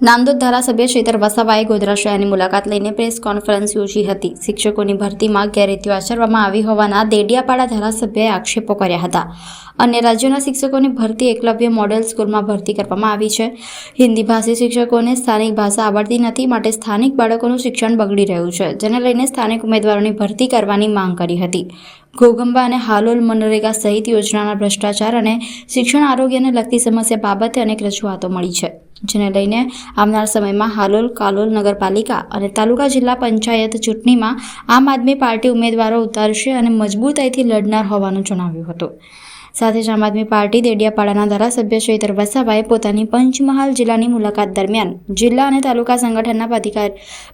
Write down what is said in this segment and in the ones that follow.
નામદોદ ધારાસભ્ય શ્રીધર વસાવાએ ગોધરા શહેરની મુલાકાત લઈને પ્રેસ કોન્ફરન્સ યોજી હતી. શિક્ષકોની ભરતીમાં ગેરરીતિઓ આચરવામાં આવી હોવાના દેડિયાપાડા ધારાસભ્યએ આક્ષેપો કર્યા હતા. અન્ય રાજ્યના શિક્ષકોની ભરતી એકલવ્ય મોડેલ સ્કૂલમાં ભરતી કરવામાં આવી છે. હિન્દી ભાષી શિક્ષકોને સ્થાનિક ભાષા આવડતી નથી, માટે સ્થાનિક બાળકોનું શિક્ષણ બગડી રહ્યું છે, જેને લઈને સ્થાનિક ઉમેદવારોની ભરતી કરવાની માંગ કરી હતી. ઘોગંબા અને હાલોલ મનરેગા સહિત યોજનાના ભ્રષ્ટાચાર અને શિક્ષણ આરોગ્યને લગતી સમસ્યા બાબતે અનેક રજૂઆતો મળી છે, જેને લઈને આવનાર સમયમાં હાલોલ, કાલોલ નગરપાલિકા અને તાલુકા જિલ્લા પંચાયત ચૂંટણીમાં આમ આદમી પાર્ટી ઉમેદવારો ઉતારશે અને મજબૂતાઈથી લડનાર હોવાનું જણાવ્યું હતું. સાથે જ આમ આદમી પાર્ટી દેડિયાપાડાના ધારાસભ્ય શ્રી વસાવાએ પોતાની પંચમહાલ જિલ્લાની મુલાકાત દરમિયાન જિલ્લા અને તાલુકા સંગઠનના પદાધિકાર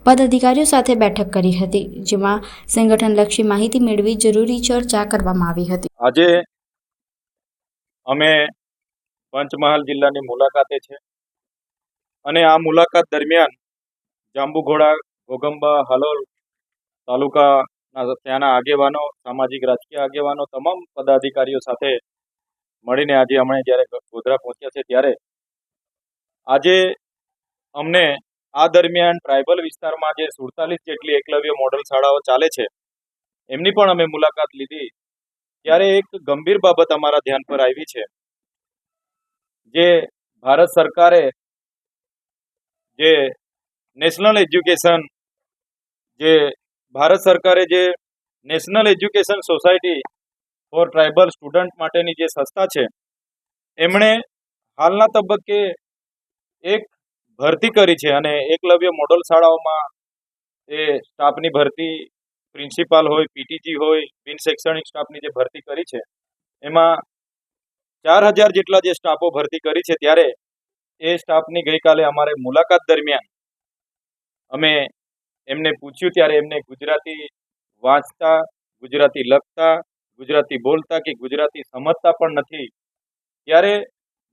પદાધિકારીઓ સાથે બેઠક કરી હતી, જેમાં સંગઠનલક્ષી માહિતી મેળવી જરૂરી ચર્ચા કરવામાં આવી હતી. આજે અમે પંચમહાલ જિલ્લાની મુલાકાતે છે અને આ મુલાકાત દરમિયાન જાંબુઘોડા ઘોગંબા હાલોલ તાલુકાના ત્યાંના આગેવાનો, સામાજિક રાજકીય આગેવાનો, તમામ પદાધિકારીઓ સાથે મળીને આજે અમે જ્યારે ગોધરા પહોંચ્યા છે ત્યારે આજે અમને આ દરમિયાન ટ્રાઇબલ વિસ્તારમાં જે સુડતાલીસ જેટલી એકલવ્ય મોડલ શાળાઓ ચાલે છે, એમની પણ અમે મુલાકાત લીધી. ત્યારે એક ગંભીર બાબત અમારા ધ્યાન પર આવી છે. જે ભારત સરકારે જે નેશનલ એજ્યુકેશન જે ભારત સરકારે જે national education society for tribal student માટેની જે સંસ્થા છે, એમણે હાલના તબક્કે એક ભરતી કરી છે અને એકલવ્ય મોડલ શાળાઓમાં એ સ્ટાફની ભરતી પ્રિન્સિપાલ હોય, પીટીજી હોય, બિન શૈક્ષણિક સ્ટાફની જે ભરતી કરી છે, એમાં ચાર હજાર જેટલા જે સ્ટાફો ભરતી કરી છે, ત્યારે એ સ્ટાફની ગઈકાલે અમારે મુલાકાત દરમિયાન અમે એમને પૂછ્યું ત્યારે એમને ગુજરાતી વાંચતા, ગુજરાતી લખતા, ગુજરાતી બોલતા કે ગુજરાતી સમજતા પણ નથી. ત્યારે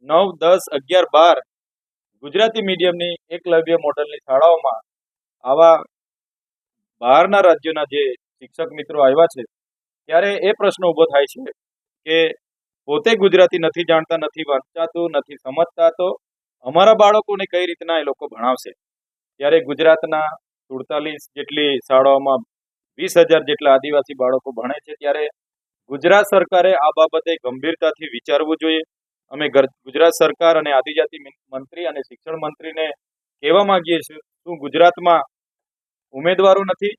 નવ, દસ, અગિયાર, બાર ગુજરાતી મીડિયમની એકલવ્ય મોડલની શાળાઓમાં આવા બહારના રાજ્યોના જે શિક્ષક મિત્રો આવ્યા છે, ત્યારે એ પ્રશ્ન ઊભો થાય છે કે પોતે ગુજરાતી નથી જાણતા, નથી વાંચાતું, નથી સમજતા, તો અમારા બાળકોને કઈ રીતના એ લોકો ભણાવશે? ત્યારે ગુજરાતના સુડતાલીસ જેટલી શાળાઓમાં વીસ હજાર જેટલા આદિવાસી બાળકો ભણે છે. ત્યારે ગુજરાત સરકારે આ બાબતે ગંભીરતાથી વિચારવું જોઈએ. અમે ગુજરાત સરકાર અને આદિજાતિ મંત્રી અને શિક્ષણ મંત્રીને કહેવા માંગીએ છીએ, શું ગુજરાતમાં ઉમેદવારો નથી?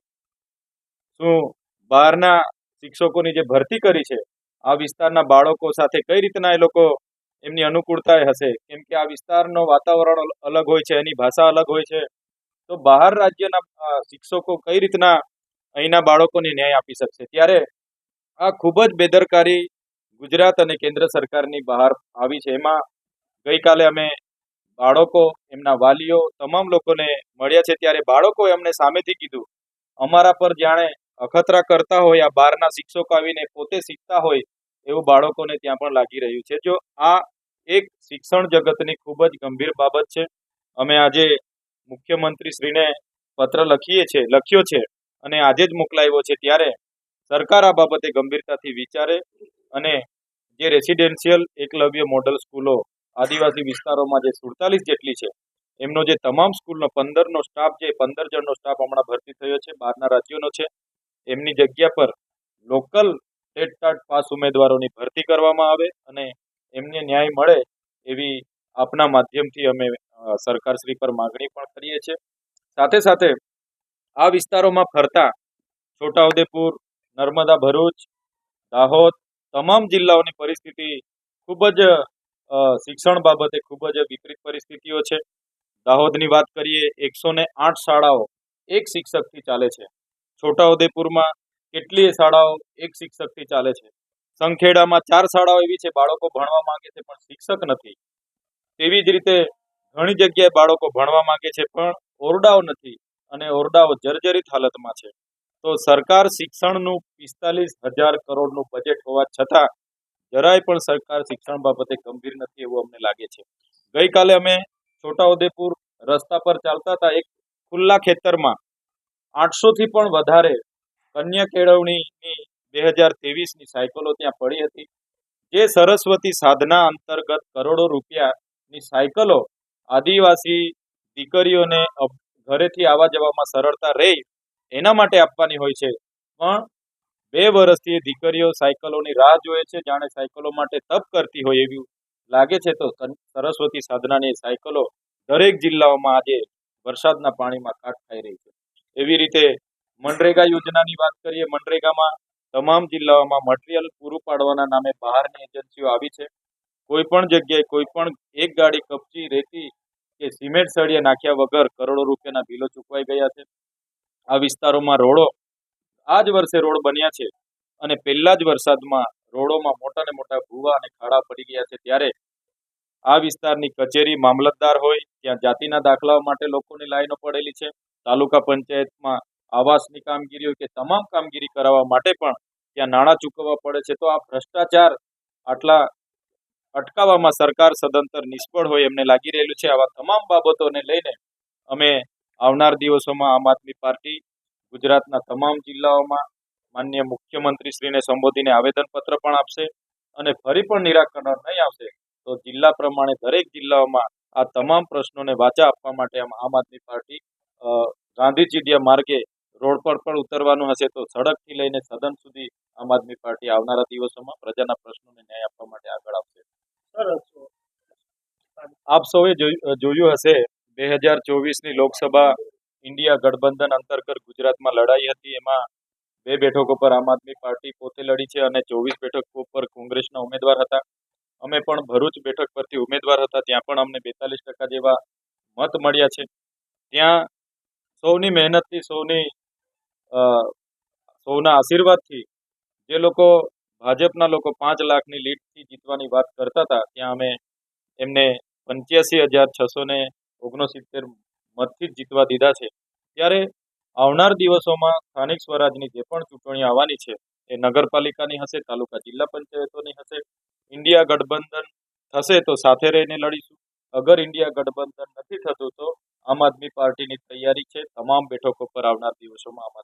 શું બહારના શિક્ષકોની જે ભરતી કરી છે, આ વિસ્તારના બાળકો સાથે કઈ રીતના એ લોકો એમની અનુકૂળતા હશે? કેમ કે આ વિસ્તારનો વાતાવરણ અલગ હોય છે, એની ભાષા અલગ હોય છે. તો બહાર રાજ્યના શિક્ષકો કઈ રીતના અહીંના બાળકોને ન્યાય આપી શકશે? ત્યારે આ ખૂબ જ બેદરકારી ગુજરાત અને કેન્દ્ર સરકારની બહાર આવી છે. એમાં ગઈકાલે અમે બાળકો, એમના વાલીઓ, તમામ લોકોને મળ્યા છે. ત્યારે બાળકોએ અમને સામેથી કીધું, અમારા પર જાણે અખતરા કરતા હોય, આ બહારના શિક્ષકો આવીને પોતે શીખતા હોય એવું બાળકોને ત્યાં પણ લાગી રહ્યું છે. જો આ એક શિક્ષણ જગતની ખૂબ જ ગંભીર બાબત છે. અમે આજે મુખ્યમંત્રીશ્રીને પત્ર લખીએ છે, લખ્યો છે અને આજે જ મોકલાયો છે ત્યારે સરકાર આ બાબતે ગંભીરતાથી વિચારે અને જે રેસિડેન્શિયલ એકલવ્ય મોડલ સ્કૂલો આદિવાસી વિસ્તારોમાં જે સુડતાલીસ જેટલી છે, એમનો જે તમામ સ્કૂલનો પંદરનો સ્ટાફ જે પંદર જણનો સ્ટાફ હમણાં ભરતી થયો છે, બહારના રાજ્યોનો છે, એમની જગ્યા પર લોકલ ટેટ ટાટ પાસ ઉમેદવારોની ભરતી કરવામાં આવે અને એમને ન્યાય મળે એવી આપના માધ્યમથી અમે સરકારશ્રી પર માગણી પણ કરીએ છીએ. સાથે સાથે આ વિસ્તારોમાં ફરતા છોટાઉદેપુર, નર્મદા ભરૂચ, દાહોદ તમામ જિલ્લાઓની પરિસ્થિતિ ખૂબ જ શિક્ષણ બાબતે ખૂબ જ વિપરીત પરિસ્થિતિઓ છે. દાહોદની વાત કરીએ, એકસો ને આઠ શાળાઓ એક શિક્ષકથી ચાલે છે. છોટાઉદેપુરમાં કેટલીય શાળાઓ એક શિક્ષકથી ચાલે છે. સંખેડામાં ચાર શાળાઓ એવી છે, બાળકો ભણવા માંગે છે, પણ શિક્ષક નથી. તેવી જ રીતે ઘણી જગ્યાએ બાળકો ભણવા માંગે છે, પણ ઓરડાઓ નથી અને ઓરડાઓ જર્જરિત હાલતમાં છે. તો સરકાર શિક્ષણનું પિસ્તાલીસ હજાર કરોડનું બજેટ હોવા છતાં જરાય પણ સરકાર શિક્ષણ બાબતે ગંભીર નથી એવું અમને લાગે છે. ગઈકાલે અમે છોટાઉદેપુર રસ્તા પર ચાલતા હતા, એક ખુલ્લા ખેતરમાં આઠસોથી પણ વધારે કન્યા કેળવણીની બે હજાર ત્રેવીસની સાયકલો ત્યાં પડી હતી. જે સરસ્વતી સાધના અંતર્ગત કરોડો રૂપિયાની સાયકલો આદિવાસી દીકરીઓને ઘરેથી આવવા જવામાં સરળતા રહે એના માટે આપવાની હોય છે. પણ બે વર્ષથી દીકરીઓ સાયકલોની રાહ જોએ છે, જાણે સાયકલો માટે તપ કરતી હોય એવું લાગે છે. તો સરસ્વતી સાધનાની સાયકલો દરેક જિલ્લાઓમાં આજે વરસાદના પાણીમાં કાટ ખાઈ રહી છે. એવી રીતે મનરેગા યોજનાની વાત કરીએ, મનરેગામાં તમામ જિલ્લાઓમાં મટીરિયલ પૂરું પાડવાના નામે બહારની એજન્સીઓ આવી છે. કોઈ પણ જગ્યાએ કોઈ પણ એક ગાડી કપચી રેતી કે સિમેન્ટ સળિયા નાખ્યા વગર કરોડો રૂપિયાના બિલો ચૂકવાઈ ગયા છે. આ વિસ્તારોમાં રોડો આ જ વર્ષે રોડ બન્યા છે અને પહેલા જ વરસાદમાં રોડોમાં મોટા ને મોટા ભૂવા અને ખાડા પડી ગયા છે. ત્યારે આ વિસ્તારની કચેરી મામલતદાર હોય, ત્યાં જાતિના દાખલાઓ માટે લોકોની લાઈનો પડેલી છે. તાલુકા પંચાયતમાં આવાસની કામગીરી હોય કે તમામ કામગીરી કરાવવા માટે પણ ત્યાં નાણાં ચૂકવવા પડે છે. તો આ ભ્રષ્ટાચાર આટલા અટકાવવામાં સરકાર સદંતર નિષ્ફળ હોય એમને લાગી રહેલું છે. આવા તમામ બાબતોને લઈને અમે આવનાર દિવસોમાં આમ આદમી પાર્ટી ગુજરાતના તમામ જિલ્લાઓમાં માન્ય મુખ્યમંત્રીશ્રીને સંબોધીને આવેદનપત્ર પણ આપશે અને ફરી પણ નિરાકરણ નહીં આવશે તો જિલ્લા પ્રમાણે દરેક જિલ્લાઓમાં આ તમામ પ્રશ્નોને વાચા આપવા માટે આમ આદમી પાર્ટી અ, ગાંધી માર્ગે રોડ પર પણ ઉતરવાનું હશે તો સડકથી લઈને સદન સુધી આમ આદમી પાર્ટી આવનારા દિવસોમાં પ્રજાના પ્રશ્નોને ન્યાય આપવા માટે આગળ આવશે. આપ સૌએ જોયું હશે, બે હજાર ચોવીસની લોકસભા ઇન્ડિયા ગઠબંધન અંતર્ગત ગુજરાતમાં લડાઈ હતી. એમાં બે બેઠકો પર આમ આદમી પાર્ટી પોતે લડી છે અને ચોવીસ બેઠકો પર કોંગ્રેસના ઉમેદવાર હતા. અમે પણ ભરૂચ બેઠક પરથી ઉમેદવાર હતા. ત્યાં પણ અમને બેતાલીસ ટકા જેવા મત મળ્યા છે. ત્યાં સૌની મહેનતથી, સૌની સૌના આશીર્વાદથી જે લોકો ભાજપના લોકો પાંચ લાખની લીડથી જીતવાની વાત કરતા હતા, ત્યાં અમે એમને પંચ્યાસી હજાર છસો ને ઓગણસિત્તેર મતથી જ જીતવા દીધા છે. ત્યારે આવનાર દિવસોમાં સ્થાનિક સ્વરાજની જે પણ ચૂંટણી આવવાની છે, એ નગરપાલિકાની હશે, તાલુકા જિલ્લા પંચાયતોની હશે, ઇન્ડિયા ગઠબંધન થશે તો સાથે રહીને લડીશું. અગર ઇન્ડિયા ગઠબંધન નથી થતું તો આમ આદમી પાર્ટીની તૈયારી છે, તમામ બેઠકો પર આવનાર દિવસોમાં આમ